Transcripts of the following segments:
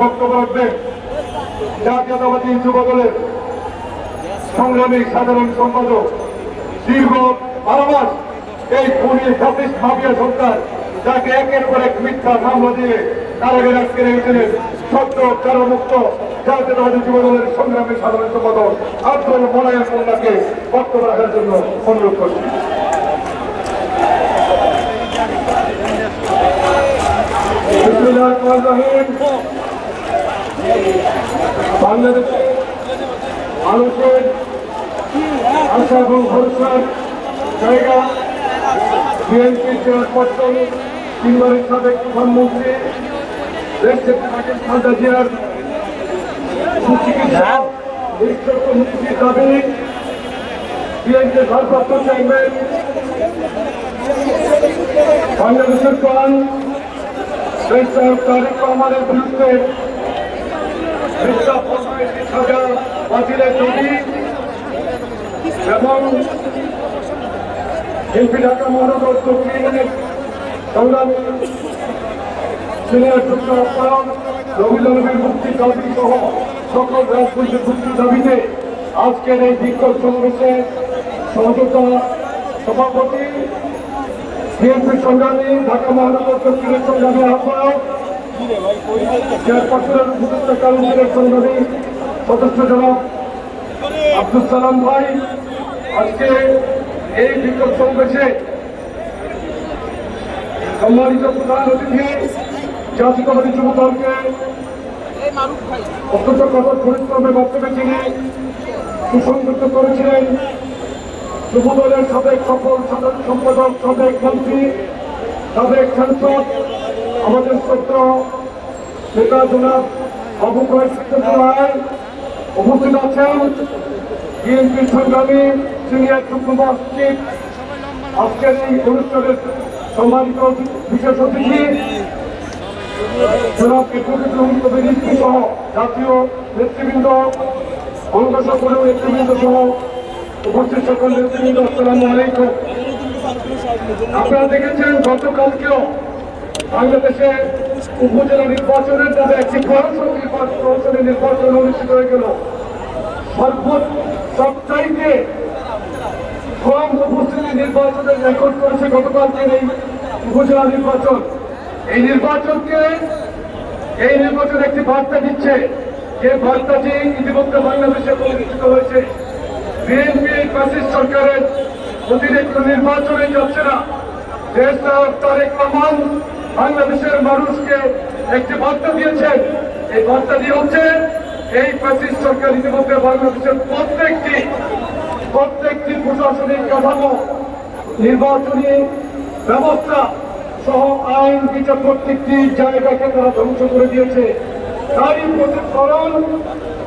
বক্তব্য রাখবেন জাতীয়তাবাদী যুব দলের সংগ্রামী সাধারণ সম্পাদক দীর্ঘ বারো মাস এই খুনি ফ্যাসিস্ট মাফিয়া সরকার যাকে একের পর এক মিথ্যা মামলা দিয়ে কারাগারে আজকে রেখেছিলেন সত্য কারামুক্ত জাতীয়তাবাদী যুব দলের সংগ্রামী সাধারণ সম্পাদক আব্দুল মোনায়ের মোল্লাকে বক্তব্য রাখার জন্য অনুরোধ করছি বিসমিল্লাহির রহমানির রহিম। বাংলাদেশে মানুষের আশা এবং ভরসার জায়গা। বিএনপি চেয়ারপারসন তিনবারের সাবেক প্রধানমন্ত্রী দেশ থেকে থাকেন খালেদা জিয়ার সুচিকিৎসা নিঃশর্ত মুক্তির দাবি বিএনপির ভারপ্রাপ্ত চেয়ারম্যান বাংলাদেশের প্রাণ দেশের তারিক রহমানের বিরুদ্ধে মিথ্যা পঁয়ত্রিশ হাজার বাতিলের দাবি এবং এমপি ঢাকা মহানগর দক্ষিণের সংগ্রামী সিনিয়র যুক্ত আহ্বায়ক রবীন্দ্রনাথের মুক্তি দাবি সহ সকল রাজনৈতিক মুক্তির দাবিতে আজকের এই বিক্ষোভ সমাবেশে সহযোগিতা সভাপতি বিএনপি সংগ্রামী, ঢাকা মহানগর দক্ষিণের সংগ্রামী আহ্বায়ক সদস্য জনাব আব্দুল সালাম ভাই এই বিক্ষোভ সমাবেশে প্রধান অতিথি জাতীয়তাবাদী যুব দলকে অত্যন্ত কঠোর পরিশ্রমের মাধ্যমে সুসংযুক্ত করেছিলেন। যুব দলের সাবেক সফল সাধারণ সম্পাদক, সাবেক মন্ত্রী, সাবেক সাংসদ আমাদের শ্রদ্ধ নেতা জনাব আবু উপস্থিত আছেন বিএনপির সংগ্রামী সিনিয়র যুগ্ম মহাসচিব আজকের এই অনুষ্ঠানের সম্মানিত বিশেষ অতিথি জাতীয় নেতৃবৃন্দ নেতৃবৃন্দ সহ উপস্থিত সকল নেতৃবৃন্দ, আসসালামু আলাইকুম। আপনারা দেখেছেন গতকালকেও বাংলাদেশে উপজেলা নির্বাচনের নামে একটি প্রহসন নির্বাচন অনুষ্ঠিত হয়ে গেল। সর্বোচ্চ সবচাইতে কম উপস্থিতি নির্বাচনের রেকর্ড করেছে গতকালকের এই উপজেলা নির্বাচন। এই নির্বাচনকে, এই নির্বাচন একটি বার্তা দিচ্ছে যে বার্তাটি ইতিমধ্যে বাংলাদেশে প্রতিষ্ঠিত হয়েছে। বিএনপি ফ্যাসিস সরকারের কোনো নির্বাচনে যাচ্ছে না। দেশ তারেক রহমান বাংলাদেশের মানুষকে একটি বার্তা দিয়েছেন এই বার্তাটি হচ্ছে, এই ফ্যাসিস সরকার ইতিমধ্যে বাংলাদেশের প্রত্যেকটি প্রত্যেকটি প্রশাসনিক কাঠামো, নির্বাচনী ব্যবস্থা সহ আইন, বিচার প্রত্যেকটি জায়গাকে তারা ধ্বংস করে দিয়েছে। তারই প্রতিফলন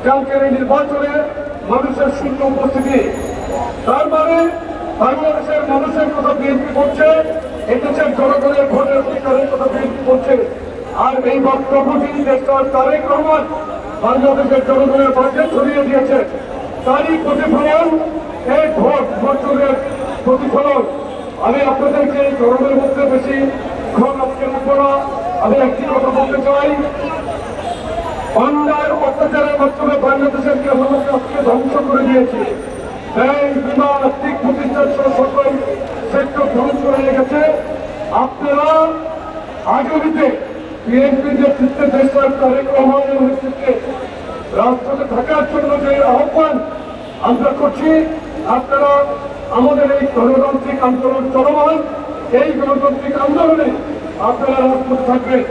কালকের এই নির্বাচনে মানুষের শূন্য উপস্থিতি। তার মানে বাংলাদেশের মানুষের কথা বিএনপি করছে এদেশের জনগণের ভোটের করছে আর এই বক্তব্যটি দেশের তারেক রহমান বাংলাদেশের জনগণের মাঝে ছড়িয়ে দিয়েছে। তারই প্রতিফলন, এই ভোট বছরের প্রতিফলন। আমি আপনাদেরকে গরমের মধ্যে বেশি ক্ষণ আজকে না। আমি একটি কথা বলতে চাই। অন্যায় অত্যাচারের মাধ্যমে বাংলাদেশের আজকে ধ্বংস করে দিয়েছে। ব্যাংক বিমা আর্থিক প্রতিষ্ঠান সকল সেক্টর ধ্বংস হয়ে গেছে। আপনারা আগামীতে বিএনপি নেতৃত্বে দেশের তারেক রহমানের নেতৃত্বে রাজপথে থাকার জন্য যে আহ্বান আমরা করছি, আপনারা আমাদের এই গণতান্ত্রিক আন্দোলন চলমান, এই গণতান্ত্রিক আন্দোলনে আপনারা রাজপথে থাকবেন।